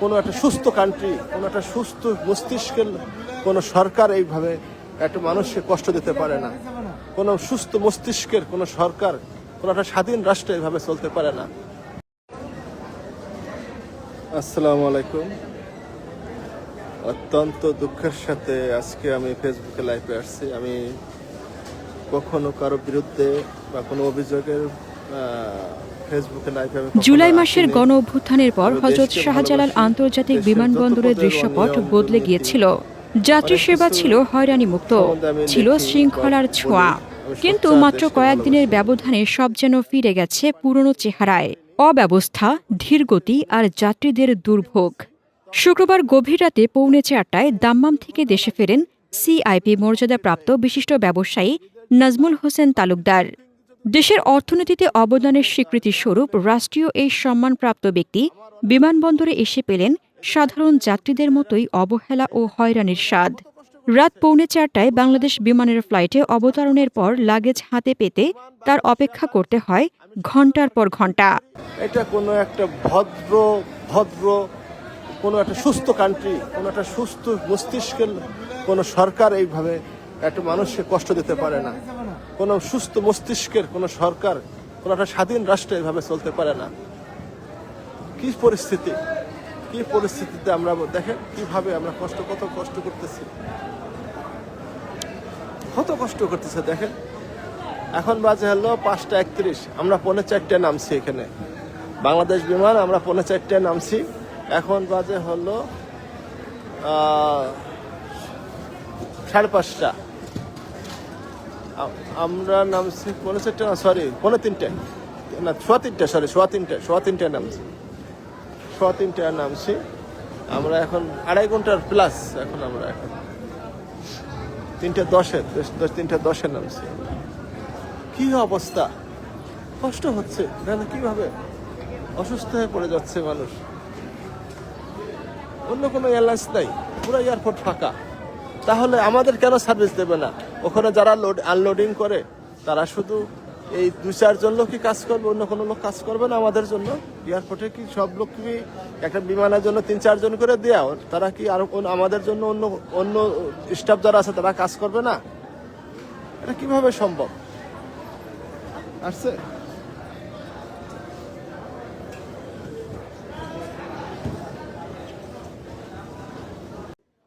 কোনো একটা সুস্থ কান্ট্রি কোনো একটা সুস্থ মস্তিষ্কের কোনো সরকার এইভাবে একটা মানুষকে কষ্ট দিতে পারে না। কোনো সুস্থ মস্তিষ্কের কোনো সরকার, কোনো একটা স্বাধীন রাষ্ট্র এইভাবে চলতে পারে না। আসসালামু আলাইকুম। অত্যন্ত দুঃখের সাথে আজকে আমি ফেসবুকে লাইভে আসছি। আমি কখনো কারও বিরুদ্ধে বা কোনো অভিযোগের জুলাই মাসের গণ অভ্যুত্থানের পর হজরত শাহজালাল আন্তর্জাতিক বিমানবন্দরের দৃশ্যপট বদলে গিয়েছিল। যাত্রী সেবা ছিল হয়রানি মুক্ত ছিল শৃঙ্খলার ছোঁয়া। কিন্তু মাত্র কয়েকদিনের ব্যবধানে সব যেন ফিরে গেছে পুরনো চেহারায়। অব্যবস্থা ধীরগতি আর যাত্রীদের দুর্ভোগ। শুক্রবার গভীর রাতে পৌনে চারটায় দাম্মাম থেকে দেশে ফেরেন সিআইপি মর্যাদাপ্রাপ্ত বিশিষ্ট ব্যবসায়ী নাজমুল হোসেন তালুকদার। দেশের অর্থনীতিতে অবদানের স্বীকৃতি স্বরূপ রাষ্ট্রীয় এই সম্মানপ্রাপ্ত ব্যক্তি বিমানবন্দরে এসে পেলেন সাধারণ যাত্রীদের মতোই অবহেলা ও হয়রানির স্বাদ। রাত পৌনে চারটায় বাংলাদেশ বিমানের ফ্লাইটে অবতরণের পর লাগেজ হাতে পেতে তার অপেক্ষা করতে হয় ঘণ্টার পর ঘণ্টা এটা কোনো একটা ভদ্র ভদ্র, কোনো একটা সুস্থ কান্ট্রি কোনো একটা সুস্থ মস্তিষ্কের কোনো সরকার এইভাবে একটা মানুষকে কষ্ট দিতে পারে না। কোনো সুস্থ মস্তিষ্কের কোনো সরকার, কোনো একটা স্বাধীন রাষ্ট্র এভাবে চলতে পারে না। কি পরিস্থিতি? কি পরিস্থিতিতে আমরা দেখেন কীভাবে আমরা কষ্ট, কত কষ্ট করতেছি। কত কষ্ট করতেছে দেখেন। এখন বাজে হলো পাঁচটা একত্রিশ, আমরা পৌনে চারটায় নামছি এখানে। বাংলাদেশ বিমান, আমরা পৌনে চারটায় নামছি। এখন বাজে হলো সাড়ে পাঁচটা। আমরা নামছি পনেরো চারটে না সরি পৌনে তিনটে। না, সোয়া তিনটে সরি সোয়া তিনটে, সোয়া তিনটায় নামছি। সোয়া তিনটায় নামছি। আমরা এখন আড়াই ঘণ্টার প্লাস এখন আমরা এখন। তিনটে দশে দশ- তিনটে দশে নামছি। কি অবস্থা? কষ্ট হচ্ছে না কীভাবে? অসুস্থ হয়ে পড়ে যাচ্ছে মানুষ। অন্য কোনো এয়ারলাইন্স নাই, পুরো এয়ারপোর্ট ফাঁকা। তাহলে আমাদের কেন সার্ভিস দেবে না? ওখানে যারা লোড আনলোডিং করে, তারা শুধু এই দু চারজন লোকই কাজ করবে, অন্য কোনো লোক কাজ করবে না আমাদের জন্য? এয়ারপোর্টে কি সব লোক কি একটা বিমানের জন্য তিন, চারজন করে দেওয়া তারা কি আর আমাদের জন্য অন্য অন্য স্টাফ যারা আছে, তারা কাজ করবে না? এটা কীভাবে সম্ভব? আসছে?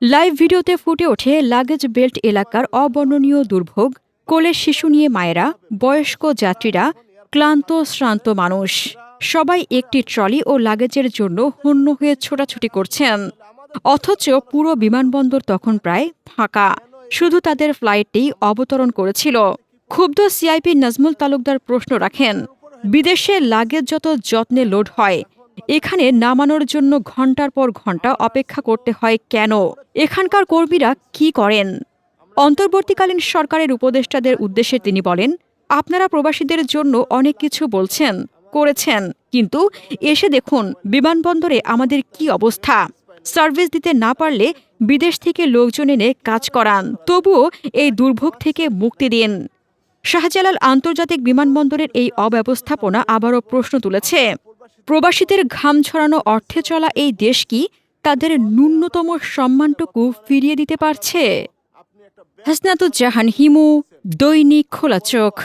লাইভ ভিডিওতে ফুটে ওঠে লাগেজ বেল্ট এলাকার অবর্ণনীয় দুর্ভোগ কোলের শিশু নিয়ে মায়েরা, বয়স্ক যাত্রীরা, ক্লান্ত, শ্রান্ত মানুষ। সবাই একটি ট্রলি ও লাগেজের জন্য হন্য হয়ে ছোটাছুটি করছেন। অথচ পুরো বিমানবন্দর তখন প্রায় ফাঁকা। শুধু তাদের ফ্লাইটটি অবতরণ করেছিল। ক্ষুব্ধ সিআইপি নাজমুল তালুকদার প্রশ্ন রাখেন, বিদেশে লাগেজ যত যত্নে লোড হয় এখানে নামানোর জন্য ঘণ্টার পর ঘণ্টা অপেক্ষা করতে হয় কেন? এখানকার কর্মীরা কি করেন? অন্তর্বর্তীকালীন সরকারের উপদেষ্টাদের উদ্দেশ্যে তিনি বলেন, আপনারা প্রবাসীদের জন্য অনেক কিছু বলছেন, করেছেন, কিন্তু এসে দেখুন, বিমানবন্দরে আমাদের কি অবস্থা। সার্ভিস দিতে না পারলে বিদেশ থেকে লোকজন এনে কাজ করান। তবুও এই দুর্ভোগ থেকে মুক্তি দিন। শাহজালাল আন্তর্জাতিক বিমানবন্দরের এই অব্যবস্থাপনা আবারও প্রশ্ন তুলেছে। প্রবাসীদের ঘাম ছড়ানো অর্থে চলা এই দেশ কি তাদের ন্যূনতম সম্মানটুকু ফিরিয়ে দিতে পারছে? হাসনাতুজ্জাহান হিমু, দৈনিক খোলা চোখ।